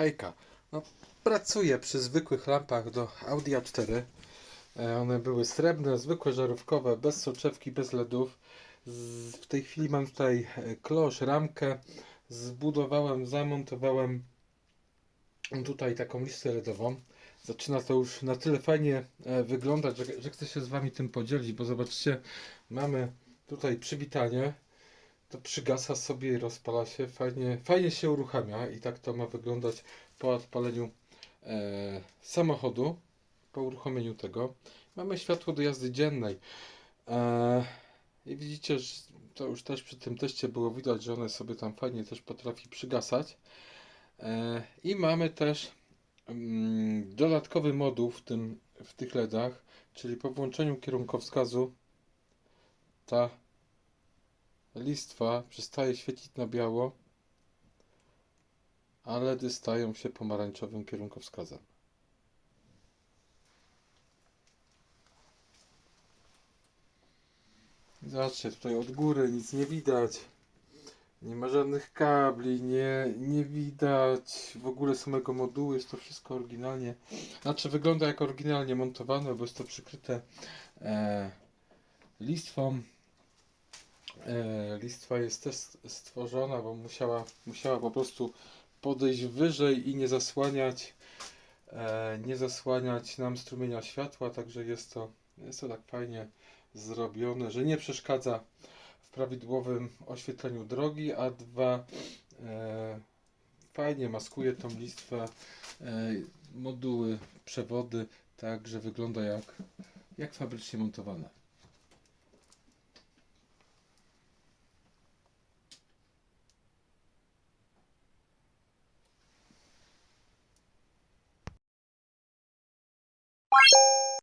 Hejka. No, pracuję przy zwykłych lampach do Audi A4. E, One były srebrne, zwykłe, żarówkowe, bez soczewki, bez LEDów. W tej chwili mam tutaj e, klosz, ramkę. Zbudowałem, zamontowałem tutaj taką listę LEDową. Zaczyna to już na tyle fajnie e, wyglądać, że, że chcę się z Wami tym podzielić, bo zobaczcie, mamy tutaj przywitanie. To przygasa sobie i rozpala się, fajnie, fajnie się uruchamia i tak to ma wyglądać po odpaleniu e, samochodu, po uruchomieniu tego. Mamy światło do jazdy dziennej. E, I widzicie, że to już też przy tym teście było widać, że one sobie tam fajnie też potrafi przygasać. E, I mamy też mm, dodatkowy moduł w, tym, w tych LEDach, czyli po włączeniu kierunkowskazu ta listwa przestaje świecić na biało, a LEDy stają się pomarańczowym kierunkowskazem. Zobaczcie, tutaj od góry nic nie widać. Nie ma żadnych kabli, nie, nie widać w ogóle samego modułu, jest to wszystko oryginalnie. Znaczy wygląda jak oryginalnie montowane, bo jest to przykryte e, listwą. E, listwa jest też stworzona, bo musiała, musiała po prostu podejść wyżej i nie zasłaniać e, nie zasłaniać nam strumienia światła, także jest to, jest to tak fajnie zrobione, że nie przeszkadza w prawidłowym oświetleniu drogi, a dwa e, fajnie maskuje tą listwę moduły, przewody, tak że wygląda jak, jak fabrycznie montowane. Bye.